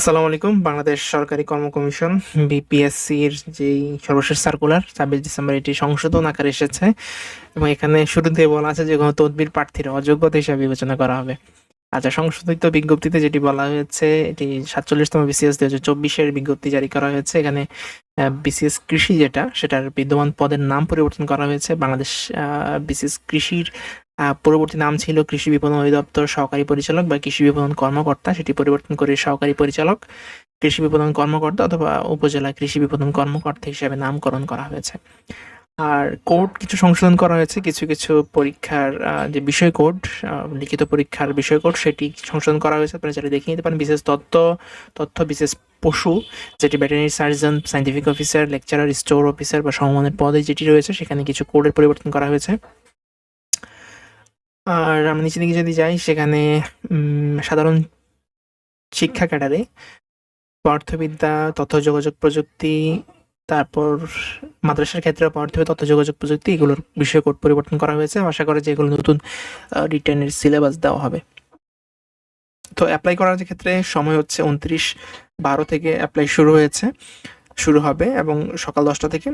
আসসালামু আলাইকুম, বাংলাদেশ সরকারি কর্ম কমিশন, বিপিএসসির যেই সর্বশেষ সার্কুলার ছাব্বিশ ডিসেম্বর এটি সংশোধন আকারে এসেছে এবং এখানে শুরুতে বলা আছে যে কোনো তদবির প্রার্থীরা অযোগ্যতা হিসাবে বিবেচনা করা হবে। আচ্ছা সংশোধিত বিজ্ঞপ্তিতে যেটি বলা হয়েছে, এটি সাতচল্লিশতম বিসিএস দুই হাজার চব্বিশের বিজ্ঞপ্তি জারি করা হয়েছে। এখানে বিসিএস কৃষি যেটা, সেটার বিদ্যমান পদের নাম পরিবর্তন করা হয়েছে। বাংলাদেশ বিসিএস কৃষির পূর্ববর্তী নাম ছিল কৃষি বিপণন অধিদপ্তর সহকারী পরিচালক বা কৃষি বিপণন কর্মকর্তা। সেটি পরিবর্তন করে সহকারী পরিচালক, কৃষি বিপণন কর্মকর্তা অথবা উপজেলা কৃষি বিপণন কর্মকর্তা হিসেবে নামকরণ করা হয়েছে। আর কোড কিছু সংশোধন করা হয়েছে, কিছু কিছু পরীক্ষার যে বিষয় কোড লিখিত পরীক্ষার বিষয় কোড, সেটি সংশোধন করা হয়েছে। আপনারা চাইলে দেখে নিতে পারেন, বিশেষ তথ্য তথ্য বিশেষ পশু, যেটি veterinary surgeon, scientific officer, lecturer, store officer বা সমমানের পদে যেটি রয়েছে, সেখানে কিছু কোডের পরিবর্তন করা হয়েছে। আর আমরা নিচে দিকে যদি যাই, সেখানে সাধারণ শিক্ষা ক্যাডারে পদার্থবিদ্যা তথ্য যোগাযোগ প্রযুক্তি, তারপর মাদ্রাসার ক্ষেত্রে পদার্থবিদ্যা তথ্য যোগাযোগ প্রযুক্তি, এগুলোর বিষয় কোড পরিবর্তন করা হয়েছে। আশা করে যে এগুলো নতুন রিটার্নের সিলেবাস দেওয়া হবে। তো অ্যাপ্লাই করার ক্ষেত্রে সময় হচ্ছে উনত্রিশ বারো থেকে অ্যাপ্লাই শুরু হয়েছে। শুরু হবে এবং সকাল দশটা থেকে।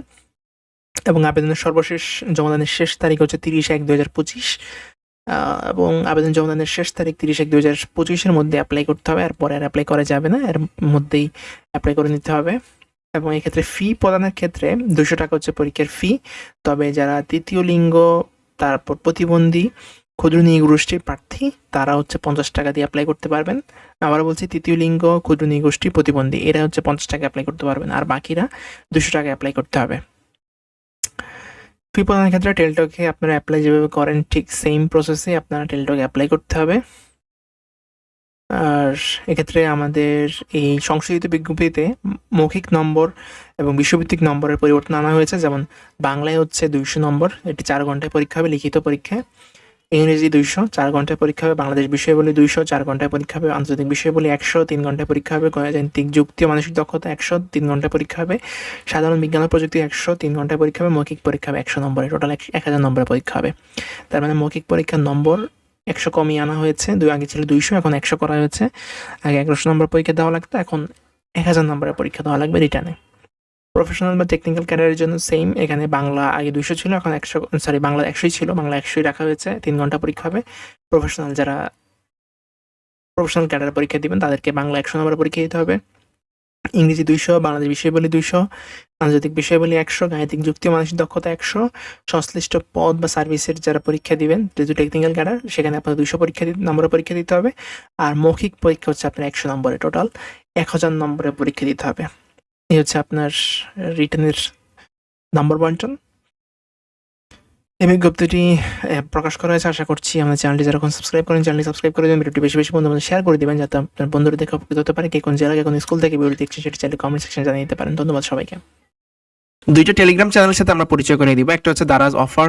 এবং আবেদনের সর্বশেষ জমাদানের শেষ তারিখ হচ্ছে তিরিশ এক দু হাজার পঁচিশ। এবং আবেদন জমাদানের শেষ তারিখ তিরিশ এক দুই হাজার পঁচিশের মধ্যে অ্যাপ্লাই করতে হবে, আর পরে আর অ্যাপ্লাই করা যাবে না, এর মধ্যেই অ্যাপ্লাই করে নিতে হবে। এবং এক্ষেত্রে ফি প্রদানের ক্ষেত্রে দুশো টাকা হচ্ছে পরীক্ষার ফি তবে যারা তৃতীয় লিঙ্গ, তারপর প্রতিবন্ধী, ক্ষুদ্র নিগোষ্ঠীর প্রার্থী, তারা হচ্ছে পঞ্চাশ টাকা দিয়ে অ্যাপ্লাই করতে পারবেন। আবার বলছি, তৃতীয় লিঙ্গ, ক্ষুদ্র নিগোষ্ঠী প্রতিবন্ধী, এরা হচ্ছে পঞ্চাশ টাকা অ্যাপ্লাই করতে পারবেন। আর বাকিরা দুশো টাকা অ্যাপ্লাই করতে হবে। ফি প্রদানের ক্ষেত্রে টেলটকে আপনারা অ্যাপ্লাই যেভাবে করেন, ঠিক সেম প্রসেসে আপনারা টেলটকে অ্যাপ্লাই করতে হবে। আর এক্ষেত্রে আমাদের এই সংশোধিত বিজ্ঞপ্তিতে মৌখিক নম্বর এবং বিশ্বভিত্তিক নম্বরের পরিবর্তন আনা হয়েছে। যেমন বাংলায় হচ্ছে দুইশো নম্বর, এটি চার ঘন্টায় পরীক্ষা হবে, লিখিত পরীক্ষায়। ইংরেজি দুইশো, চার ঘন্টায় পরীক্ষা হবে, বাংলাদেশ বিষয় বলে দুইশো, চার ঘন্টায় পরীক্ষা হবে, আন্তর্জাতিক বিষয় বলে একশো, তিন ঘন্টায় পরীক্ষা হবে, গণতান্ত্রিক যুক্তি ও মানসিক দক্ষতা একশো, তিন ঘন্টায় পরীক্ষা হবে, সাধারণ বিজ্ঞান ও প্রযুক্তি একশো, তিন ঘন্টায় পরীক্ষা হবে, মৌখিক পরীক্ষা হবে একশো নম্বরে, টোটাল এক হাজার নম্বরের পরীক্ষা হবে। তার মানে মৌখিক পরীক্ষার নম্বর একশো কমিয়ে আনা হয়েছে, দুই আগে ছিল দুইশো, এখন একশো করা হয়েছে। আগে এগারোশো নম্বর পরীক্ষা দেওয়া লাগতো, এখন এক হাজার নম্বরের পরীক্ষা দেওয়া লাগবে রিটার্নে। প্রফেশনাল বা টেকনিক্যাল ক্যারিয়ারের জন্য সেম এখানে বাংলা আগে দুইশো ছিল, এখন একশো সরি বাংলা একশোই ছিল, বাংলা একশোই রাখা হয়েছে, তিন ঘণ্টা পরীক্ষা হবে। প্রফেশনাল যারা প্রফেশনাল ক্যাডার পরীক্ষা দিবেন, তাদেরকে বাংলা একশো নম্বরের পরীক্ষা দিতে হবে। ইংরেজি দুইশো, বাংলাদেশ বিষয় বলি দুইশো, আন্তর্জাতিক বিষয় বলি একশো, গাণিতিক যুক্তি মানসিক দক্ষতা একশো, সংশ্লিষ্ট পদ বা সার্ভিসের যারা পরীক্ষা দিবেন যেহেতু টেকনিক্যাল ক্যাডার সেখানে আপনার দুইশো পরীক্ষা দিতে নম্বরের পরীক্ষা দিতে হবে। আর মৌখিক পরীক্ষা হচ্ছে আপনার একশো নম্বরে টোটাল এক হাজার নম্বরের পরীক্ষা দিতে হবে। এই হচ্ছে আপনার রিটার্নের নাম্বার বন্টন এই বিজ্ঞপ্তিটি প্রকাশ করা হয়েছে, আশা করছি আমাদের চ্যানেলটি যারা এখন সাবস্ক্রাইব করেন চ্যানেলটি সাবস্ক্রাইব করে দেবেন, ভিডিওটি বেশি বেশি বন্ধু শেয়ার করে দিবেন, যাতে আপনার বন্ধুরা দেখে উপকৃত হতে পারে, কে কোন জেলায় কোন স্কুল থেকে ভিডিও দেখছে সেটি চাইলে কমেন্ট সেকশনে জানিয়ে দিতে পারেন। ধন্যবাদ সবাইকে। দুইটা টেলিগ্রাম চ্যানেলের সাথে আমরা পরিচয় করে দিব। একটা হচ্ছে Daraz offer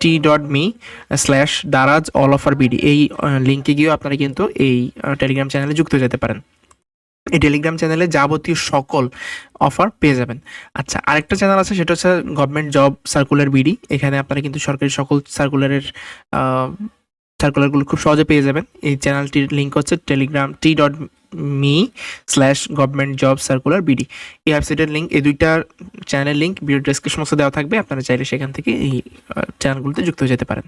T dot me slash Daraz all offer BD এই লিঙ্কে গিয়েও আপনারা কিন্তু এই টেলিগ্রাম চ্যানেলে যুক্ত যেতে পারেন। এই টেলিগ্রাম চ্যানেলে যাবতীয় সকল অফার পেয়ে যাবেন। আচ্ছা আরেকটা চ্যানেল আছে, সেটা হচ্ছে গভর্নমেন্ট জব সার্কুলার বিডি এখানে আপনারা কিন্তু সরকারি সকল সার্কুলারের সার্কুলারগুলো খুব সহজে পেয়ে যাবেন। এই চ্যানেলটির লিঙ্ক হচ্ছে Telegram T dot me slash government job circular BD এই ওয়েবসাইটের লিঙ্ক এই দুইটা চ্যানেলের লিঙ্ক ভিডিও ডিসক্রিপশন বক্সে দেওয়া থাকবে, আপনারা চাইলে সেখান থেকে এই চ্যানেলগুলোতে যুক্ত হয়ে যেতে পারেন।